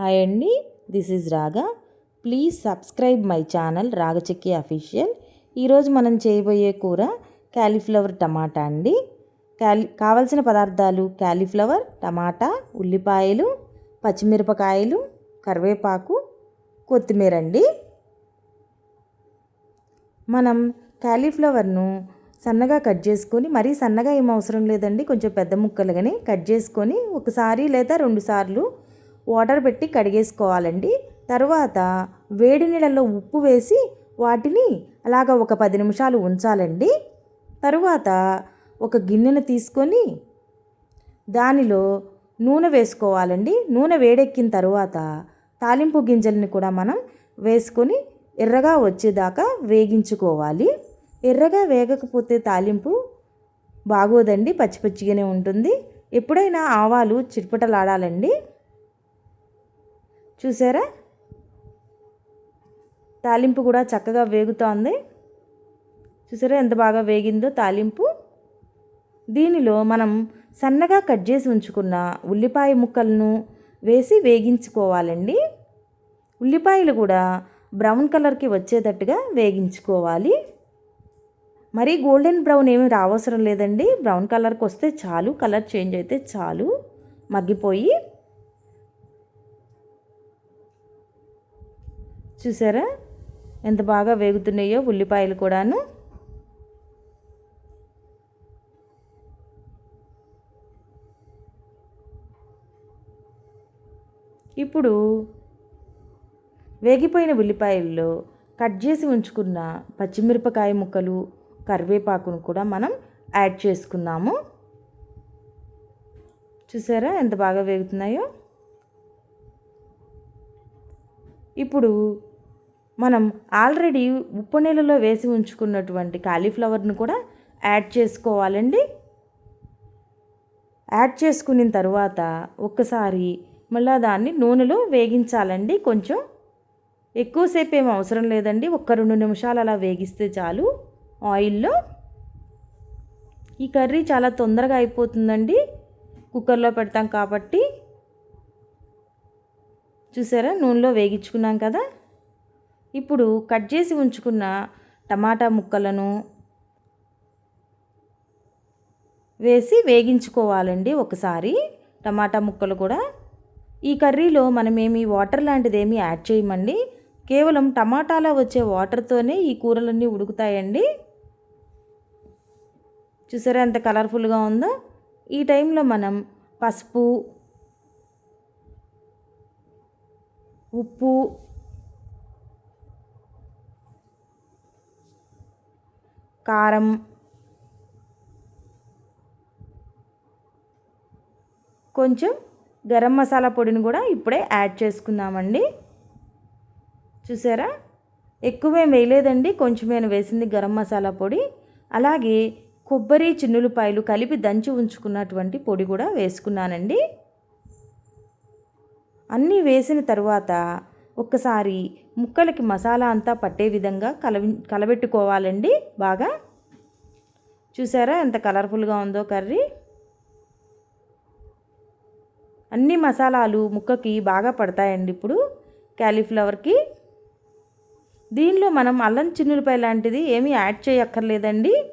Hi అండి this is Raga. Please subscribe my channel Ragachekki official. ఈరోజు మనం చేయబోయే కూర క్యాలీఫ్లవర్ టమాటా అండి. క్యాలి కావలసిన పదార్థాలు క్యాలీఫ్లవర్ టమాటా ఉల్లిపాయలు పచ్చిమిరపకాయలు కరివేపాకు కొత్తిమీర అండి. మనం క్యాలీఫ్లవర్ను సన్నగా కట్ చేసుకొని మరీ సన్నగా ఏం అవసరం లేదండి కొంచెం పెద్ద ముక్కలుగానే కట్ చేసుకొని ఒకసారి లేదా రెండు సార్లు వాటర్ పెట్టి కడిగేసుకోవాలండి. తర్వాత వేడి నీళ్ళల్లో ఉప్పు వేసి వాటిని అలాగ ఒక పది నిమిషాలు ఉంచాలండి. తరువాత ఒక గిన్నెను తీసుకొని దానిలో నూనె వేసుకోవాలండి. నూనె వేడెక్కిన తర్వాత తాలింపు గింజల్ని కూడా మనం వేసుకొని ఎర్రగా వచ్చేదాకా వేగించుకోవాలి. ఎర్రగా వేగకపోతే తాలింపు బాగోదండి పచ్చి పచ్చిగానే ఉంటుంది. ఎప్పుడైనా ఆవాలు చిట్పటలాడాలండి. చూసారా? తాలింపు కూడా చక్కగా వేగుతోంది. చూసారా ఎంత బాగా వేగిందో తాలింపు? దీనిలో మనం సన్నగా కట్ చేసి ఉంచుకున్న ఉల్లిపాయ ముక్కలను వేసి వేగించుకోవాలండి. ఉల్లిపాయలు కూడా బ్రౌన్ కలర్కి వచ్చేటట్టుగా వేగించుకోవాలి. మరీ గోల్డెన్ బ్రౌన్ ఏమి రావసరం లేదండి. బ్రౌన్ కలర్కి వస్తే చాలు కలర్ చేంజ్ అయితే చాలు. మగ్గిపోయి చూసారా? ఎంత బాగా వేగుతున్నాయో ఉల్లిపాయలు కూడాను. ఇప్పుడు వేగిపోయిన ఉల్లిపాయల్లో కట్ చేసి ఉంచుకున్న పచ్చిమిరపకాయ ముక్కలు కరివేపాకును కూడా మనం యాడ్ చేసుకున్నాము చూసారా ఎంత బాగా వేగుతున్నాయో? ఇప్పుడు మనం ఆల్రెడీ ఉప్పు నీళ్ళలో వేసి ఉంచుకున్నటువంటి కాలీఫ్లవర్ను కూడా యాడ్ చేసుకోవాలండి. యాడ్ చేసుకున్న తర్వాత ఒక్కసారి మళ్ళీ దాన్ని నూనెలో వేగించాలండి కొంచెం. ఎక్కువసేపు ఏం అవసరం లేదండి. ఒక్క రెండు నిమిషాలు అలా వేగిస్తే చాలు ఆయిల్లో. ఈ కర్రీ చాలా తొందరగా అయిపోతుందండి. కుక్కర్లో పెడతాం కాబట్టి. చూసారా? నూనెలో వేగించుకున్నాం కదా? ఇప్పుడు కట్ చేసి ఉంచుకున్న టమాటా ముక్కలను వేసి వేగించుకోవాలండి ఒకసారి. టమాటా ముక్కలు కూడా. ఈ కర్రీలో మనమేమి వాటర్ లాంటిది ఏమీ యాడ్ చేయమండి. కేవలం టమాటాలో వచ్చే వాటర్తోనే ఈ కూరలన్నీ ఉడుకుతాయండి. చూసారా ఎంత కలర్ఫుల్గా ఉందో. ఈ టైంలో మనం పసుపు ఉప్పు కారం. కొంచెం గరం మసాలా పొడిని కూడా ఇప్పుడే యాడ్ చేసుకుందామండి. చూసారా? ఎక్కువేం వేయలేదండి. కొంచెమేను వేసింది గరం మసాలా పొడి. అలాగే కొబ్బరి చిన్నులపాయలు కలిపి దంచి ఉంచుకున్నటువంటి పొడి కూడా వేసుకున్నానండి. అన్నీ వేసిన తర్వాత ఒక్కసారి ముక్కలకి మసాలా అంతా పట్టే విధంగా కలవి కలబెట్టుకోవాలండి బాగా. చూసారా ఎంత కలర్ఫుల్గా ఉందో కర్రీ. అన్ని మసాలాలు ముక్కకి బాగా పడతాయండి ఇప్పుడు క్యాలీఫ్లవర్కి. దీనిలో మనం అల్లం చిన్నులపై లాంటిది ఏమీ యాడ్ చేయక్కర్లేదండి.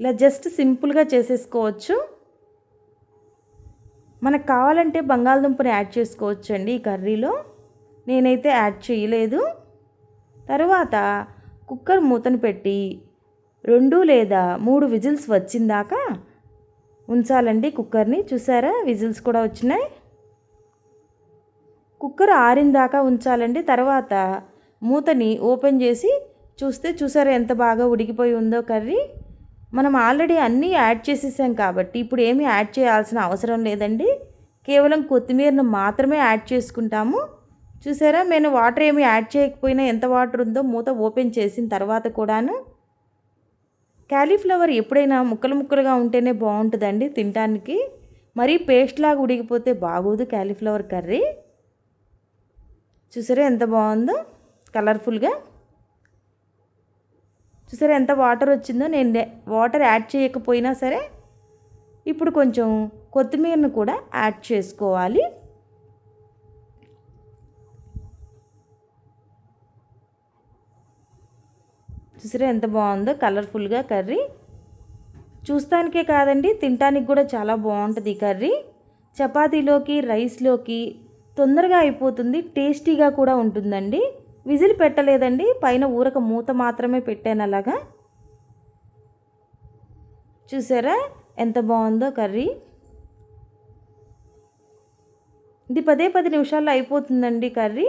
ఇలా జస్ట్ సింపుల్గా చేసేసుకోవచ్చు. మనకు కావాలంటే బంగాళదుంపని యాడ్ చేసుకోవచ్చండి ఈ కర్రీలో. నేనైతే యాడ్ చేయలేదు. తర్వాత కుక్కర్ మూతను పెట్టి రెండు లేదా మూడు విజిల్స్ వచ్చిందాకా ఉంచాలండి కుక్కర్ని. చూసారా? విజిల్స్ కూడా వచ్చినాయి. కుక్కర్ ఆరిందాకా ఉంచాలండి. తర్వాత మూతని ఓపెన్ చేసి చూస్తే చూసారా ఎంత బాగా ఉడికిపోయి ఉందో కర్రీ. మనం ఆల్రెడీ అన్నీ యాడ్ చేసేసాం కాబట్టి ఇప్పుడు ఏమీ యాడ్ చేయాల్సిన అవసరం లేదండి. కేవలం కొత్తిమీరను మాత్రమే యాడ్ చేసుకుంటాము. చూసారా? నేను వాటర్ ఏమి యాడ్ చేయకపోయినా ఎంత వాటర్ ఉందో మూత ఓపెన్ చేసిన తర్వాత కూడాను. క్యాలీఫ్లవర్ ఎప్పుడైనా ముక్కలు ముక్కలుగా ఉంటేనే బాగుంటుందండి తినడానికి మరీ పేస్ట్ లాగా ఉడికిపోతే బాగోదు క్యాలీఫ్లవర్ కర్రీ. చూసారా ఎంత బాగుందో? కలర్ఫుల్గా. చూసారా ఎంత వాటర్ వచ్చిందో? నేను వాటర్ యాడ్ చేయకపోయినా సరే ఇప్పుడు కొంచెం కొత్తిమీరను కూడా యాడ్ చేసుకోవాలి. చూసారా ఎంత బాగుందో? కలర్ఫుల్గా కర్రీ. చూస్తానికే కాదండి తినటానికి కూడా చాలా బాగుంటుంది కర్రీ. చపాతీలోకి రైస్లోకి తొందరగా అయిపోతుంది టేస్టీగా కూడా ఉంటుందండి. విజిల్ పెట్టలేదండి. పైన ఊరక మూత మాత్రమే పెట్టాను అలాగా. చూసారా ఎంత బాగుందో కర్రీ. ఇది పదే పది నిమిషాల్లో అయిపోతుందండి కర్రీ.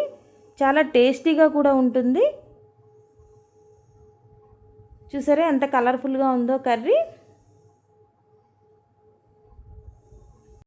చాలా టేస్టీగా కూడా ఉంటుంది. చూసారా ఎంత కలర్ఫుల్గా ఉందో కర్రీ.